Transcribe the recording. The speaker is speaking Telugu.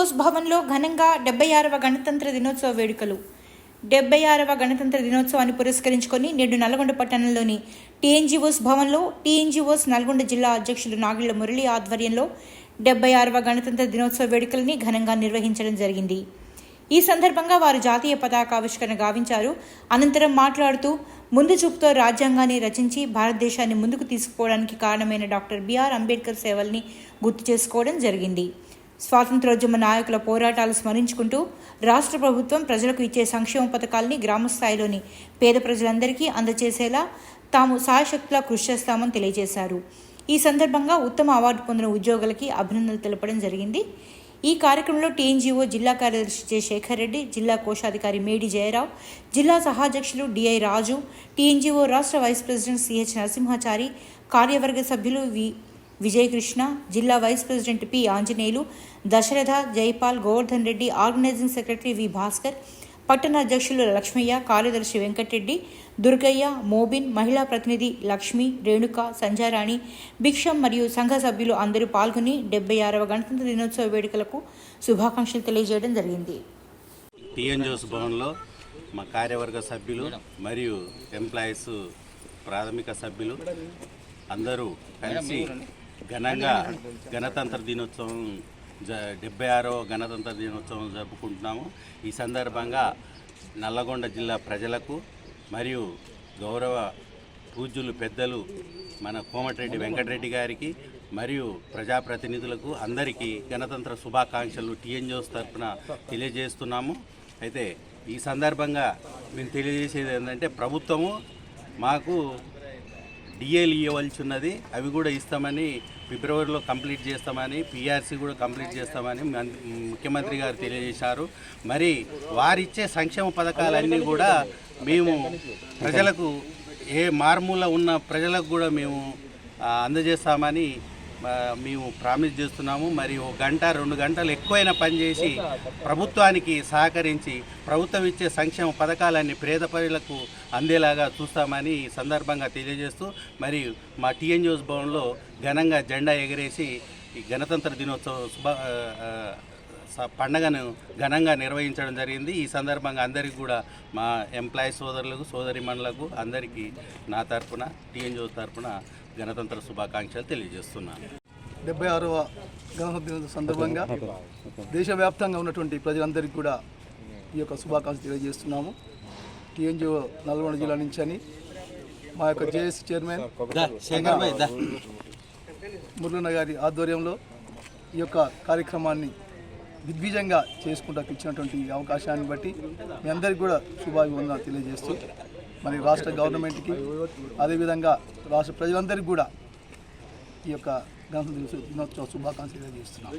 బోస్ భవన్లో ఘనంగా డెబ్బై ఆరవ గణతంత్ర దినోత్సవ వేడుకలు. డెబ్బై ఆరవ గణతంత్ర దినోత్సవాన్ని పురస్కరించుకొని నేడు నల్గొండ పట్టణంలోని టీఎన్జిఓస్ భవన్లో టీఎన్జిఓస్ నల్గొండ జిల్లా అధ్యక్షులు నాగిళ్ళ మురళి ఆధ్వర్యంలో డెబ్బై ఆరవ గణతంత్ర దినోత్సవ వేడుకల్ని ఘనంగా నిర్వహించడం జరిగింది. ఈ సందర్భంగా వారు జాతీయ పతాక ఆవిష్కరణ గావించారు. అనంతరం మాట్లాడుతూ ముందు చూపుతో రాజ్యాంగాన్ని రచించి భారతదేశాన్ని ముందుకు తీసుకుపోవడానికి కారణమైన డాక్టర్ బిఆర్ అంబేద్కర్ సేవల్ని గుర్తు చేసుకోవడం జరిగింది. స్వాతంత్రోద్యమ నాయకుల పోరాటాలు స్మరించుకుంటూ రాష్ట్ర ప్రభుత్వం ప్రజలకు ఇచ్చే సంక్షేమ పథకాల్ని గ్రామ స్థాయిలోని పేద ప్రజలందరికీ అందజేసేలా తాము సాయశక్తులా కృషి చేస్తామని తెలియజేశారు. ఈ సందర్భంగా ఉత్తమ అవార్డు పొందిన ఉద్యోగులకి అభినందనలు తెలపడం జరిగింది. ఈ కార్యక్రమంలో టీఎన్జీఓ జిల్లా కార్యదర్శి జె శేఖర్ రెడ్డి జిల్లా కోశాధికారి మేడి జయరావు జిల్లా సహాధ్యక్షులు డిఐ రాజు టీఎన్జీఓ రాష్ట్ర వైస్ ప్రెసిడెంట్ సిహెచ్ నరసింహాచారి కార్యవర్గ సభ్యులు వి విజయకృష్ణ జిల్లా vice president P Anjaneyulu Dasharatha Jaipal Govardhan Reddy organising secretary V Bhaskar పట్టణ అధ్యక్షులు లక్ష్మయ్య కార్యదర్శి వెంకటరెడ్డి దుర్గయ్య మోబిన్ మహిళా ప్రతినిధి లక్ష్మి రేణుక సంజారాణి భిక్షం మరియు సంఘ సభ్యులు అందరూ పాల్గొని డెబ్బై ఆరవ గణతంత్ర దినోత్సవ వేడుకలకు శుభాకాంక్షలు తెలియజేయడం జరిగింది. టిఎన్ జోస్ భవన్లో మా కార్యవర్గ సభ్యులు మరియు ఎంప్లాయీస్ ప్రాథమిక సభ్యులు అందరూ కలిసి ఘనంగా గణతంత్ర దినోత్సవం జ డెబ్బై ఆరవ గణతంత్ర దినోత్సవం జరుపుకుంటున్నాము. ఈ సందర్భంగా నల్లగొండ జిల్లా ప్రజలకు మరియు గౌరవ పూజ్యులు పెద్దలు మన కోమటిరెడ్డి వెంకటరెడ్డి గారికి మరియు ప్రజాప్రతినిధులకు అందరికీ గణతంత్ర శుభాకాంక్షలు టీఎన్జిఓస్ తరఫున తెలియజేస్తున్నాము. అయితే ఈ సందర్భంగా మేము తెలియజేసేది ఏంటంటే ప్రభుత్వము మాకు డిఏలు ఇవ్వవలసి ఉన్నది అవి కూడా ఇస్తామని ఫిబ్రవరిలో కంప్లీట్ చేస్తామని పిఆర్సీ కూడా కంప్లీట్ చేస్తామని ముఖ్యమంత్రి గారు తెలియజేశారు. మరి వారిచ్చే సంక్షేమ పథకాలన్నీ కూడా మేము ప్రజలకు ఏ మారుమూల ఉన్న ప్రజలకు కూడా మేము అందజేస్తామని మేము ప్రామిస్ చేస్తున్నాము. మరి ఒక గంట రెండు గంటలు ఎక్కువైనా పనిచేసి ప్రభుత్వానికి సహకరించి ప్రభుత్వం ఇచ్చే సంక్షేమ పథకాలన్నీ పేద ప్రజలకు అందేలాగా చూస్తామని ఈ సందర్భంగా తెలియజేస్తూ మరి మా టీఎన్జిఓస్ భవన్లో ఘనంగా జెండా ఎగరేసి ఈ గణతంత్ర దినోత్సవ శుభ పండగను ఘనంగా నిర్వహించడం జరిగింది. ఈ సందర్భంగా అందరికీ కూడా మా ఎంప్లాయీ సోదరులకు సోదరిమణులకు అందరికీ నా తరపున టీఎన్జిఓ తరపున గణతంత్ర శుభాకాంక్షలు తెలియజేస్తున్నాను డెబ్బై ఆరవ గణతంత్ర దినోత్సవ సందర్భంగా దేశవ్యాప్తంగా ఉన్నటువంటి ప్రజలందరికీ కూడా ఈ యొక్క శుభాకాంక్షలు తెలియజేస్తున్నాము. టీఎన్జిఓ నల్గొండ జిల్లా నుంచి అని మా యొక్క జేఏసీ చైర్మన్ మురళన్న గారి ఆధ్వర్యంలో ఈ యొక్క కార్యక్రమాన్ని దిగ్విజయంగా చేసుకుంటూ ఇచ్చినటువంటి అవకాశాన్ని బట్టి మీ అందరికీ కూడా శుభాభివందనాలు తెలియజేస్తూ మరి రాష్ట్ర గవర్నమెంట్కి అదేవిధంగా రాష్ట్ర ప్రజలందరికీ కూడా ఈ యొక్క గణతంత్ర దినోత్సవ శుభాకాంక్షలు తెలియజేస్తున్నాం.